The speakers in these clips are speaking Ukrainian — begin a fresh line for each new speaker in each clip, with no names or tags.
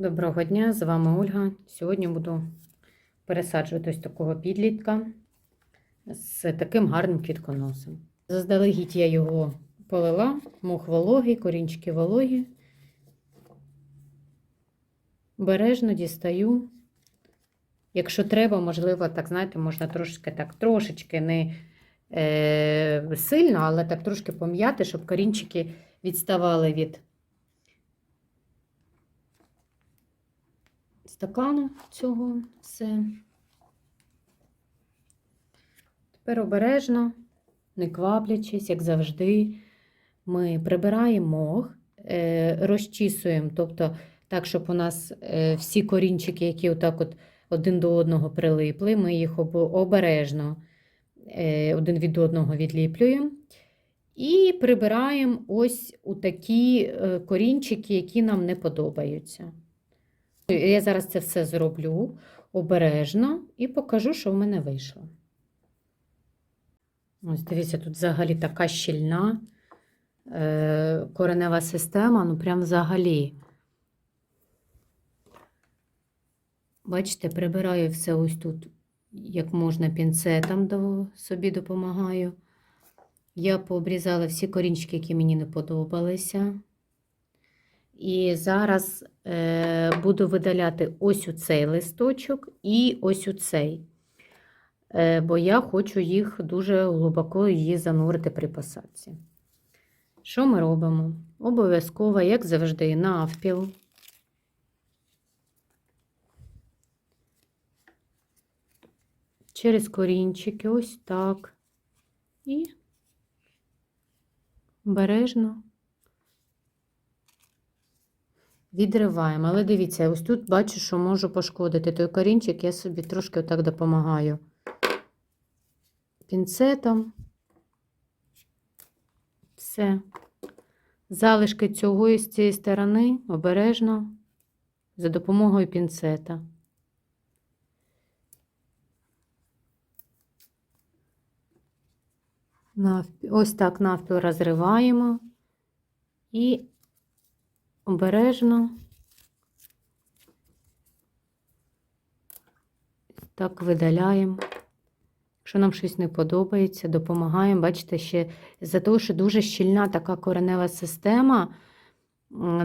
Доброго дня, з вами Ольга. Сьогодні буду пересаджувати ось такого підлітка з таким гарним квітконосом. Заздалегідь я його полила, мох вологий, корінчики вологі. Бережно дістаю. Якщо треба, можливо, так, знаєте, можна трошки так, трошечки не е, сильно, але так трошки пом'яти, щоб корінчики відставали від стакану цього все. Тепер обережно, не кваплячись, як завжди, ми прибираємо мох, е, розчісуємо, тобто так, щоб у нас е, всі корінчики, які отак от один до одного прилипли, ми їх обережно е, один від одного відліплюємо. І прибираємо ось у такі корінчики, які нам не подобаються. Я зараз це все зроблю обережно і покажу, що в мене вийшло. Ось дивіться, тут взагалі така щільна е, коренева система, ну прям взагалі. Бачите, прибираю все ось тут, як можна, пінцетом собі допомагаю. Я пообрізала всі корінчики, які мені не подобалися. І зараз е, буду видаляти ось у цей листочок і ось у цей. Е, бо я хочу їх дуже глибоко її занурити при посадці. Що ми робимо? Обов'язково, як завжди, навпіл. Через корінчики, ось так. І обережно відриваємо. Але дивіться, ось тут бачу, що можу пошкодити той корінчик, я собі трошки отак допомагаю. Пінцетом. Все. Залишки цього і з цієї сторони обережно за допомогою пінцета. Ось так навпіл розриваємо і обережно так видаляємо. Якщо нам щось не подобається, допомагаємо. Бачите, ще за того, що дуже щільна така коренева система,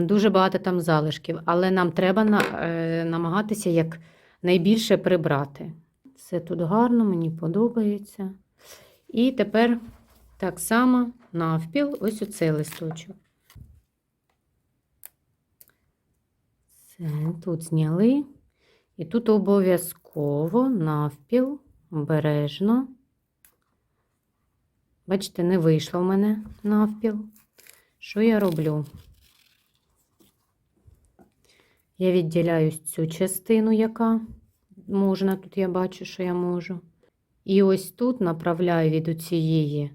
дуже багато там залишків, але нам треба е, намагатися як найбільше прибрати. Все тут гарно, мені подобається. І тепер так само навпіл, ось оцей листочок. Тут зняли. І тут обов'язково навпіл, обережно. Бачите, не вийшло в мене навпіл. Що я роблю? Я відділяю цю частину, яка можна, тут я бачу, що я можу. І ось тут направляю від цієї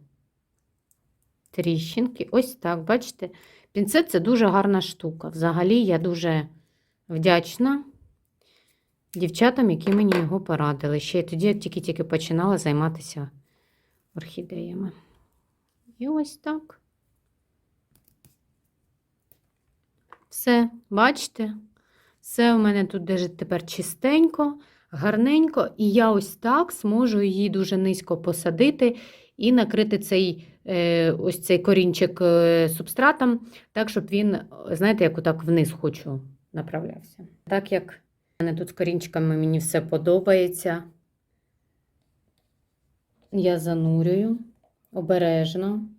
тріщинки. Ось так, бачите? Пінцет це дуже гарна штука. Взагалі я дуже вдячна дівчатам, які мені його порадили. Ще тоді я тільки-тільки починала займатися орхідеями. І ось так. Все, бачите? Все у мене тут держить тепер чистенько, гарненько, і я ось так зможу її дуже низько посадити і накрити цей е, ось цей корінчик е, субстратом, так, щоб він, знаєте, як отак вниз хочу направлявся. Так як у мене тут з корінчиками мені все подобається, я занурюю обережно,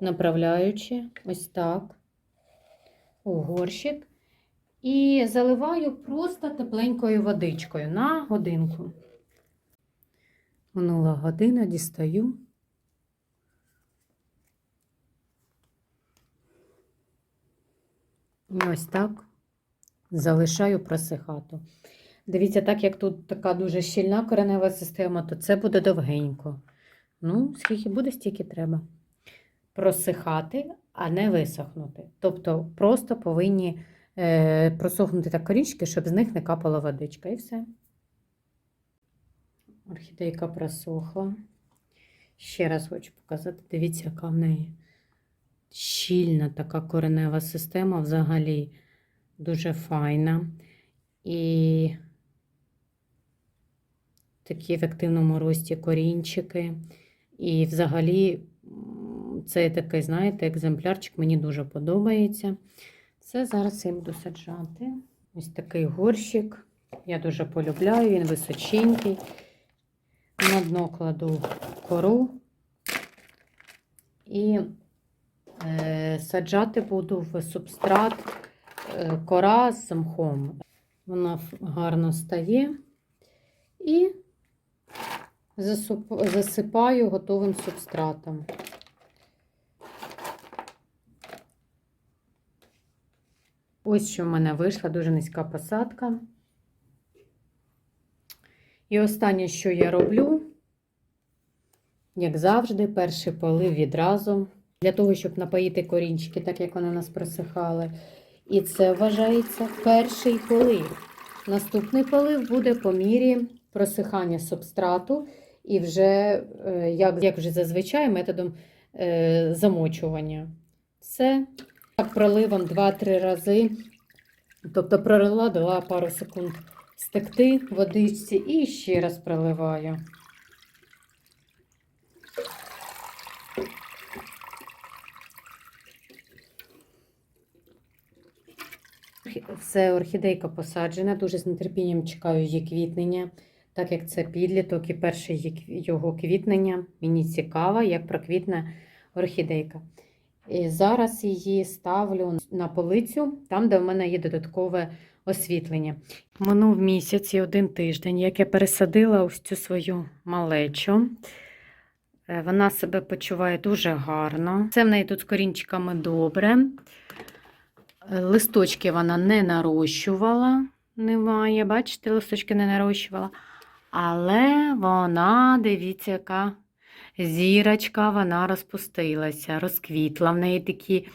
направляючи ось так у горщик. І заливаю просто тепленькою водичкою на годинку. Минула година, дістаю. Ось так залишаю просихати. Дивіться, так як тут така дуже щільна коренева система, то це буде довгенько. Ну, скільки буде, стільки треба. Просихати, а не висохнути. Тобто просто повинні е, просохнути так корінчики, щоб з них не капала водичка. І все. Орхідейка просохла. Ще раз хочу показати. Дивіться, яка в неї щільна така коренева система взагалі. дуже файна. І такі в активному рості корінчики. І взагалі це такий, знаєте, екземплярчик мені дуже подобається. Це зараз я буду саджати. Ось такий горщик. Я дуже полюбляю, він височенький. На дно кладу кору і саджати буду в субстрат е, кора з мхом. Вона гарно стає і засипаю готовим субстратом. Ось що в мене вийшла дуже низька посадка. І останнє, що я роблю, як завжди, перший полив відразу. Для того, щоб напоїти корінчики, так як вони у нас просихали. І це вважається перший полив. Наступний полив буде по мірі просихання субстрату і вже, е, як, як вже зазвичай, методом е, замочування. Все. Так, проливом 2-3 рази. Тобто пролила, дала пару секунд стекти водичці і ще раз проливаю. Це орхідейка посаджена, дуже з нетерпінням чекаю її квітнення, так як це підліток і перше його квітнення. Мені цікаво, як проквітне орхідейка. І зараз її ставлю на полицю, там, де в мене є додаткове освітлення. Минув місяць і один тиждень, як я пересадила ось цю свою малечу. Е, Вона себе почуває дуже гарно. Це в неї тут з корінчиками добре. Е, Листочки вона не нарощувала, немає, бачите, листочки не нарощувала. Але вона, дивіться, яка зірочка, вона розпустилася, розквітла. В неї такі,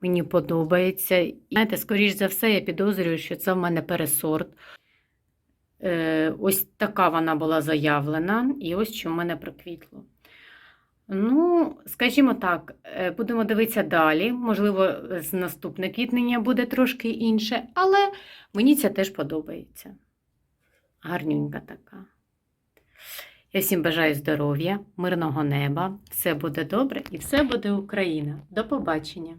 мені подобається. І, знаєте, скоріш за все, я підозрюю, що це в мене пересорт. Е, ось така вона була заявлена, і ось що в мене проквітло. Ну, скажімо так, е, будемо дивитися далі. Можливо, з наступне квітнення буде трошки інше, але мені це теж подобається. Гарнюнька така. Я всім бажаю здоров'я, мирного неба. Все буде добре і все буде Україна. До побачення!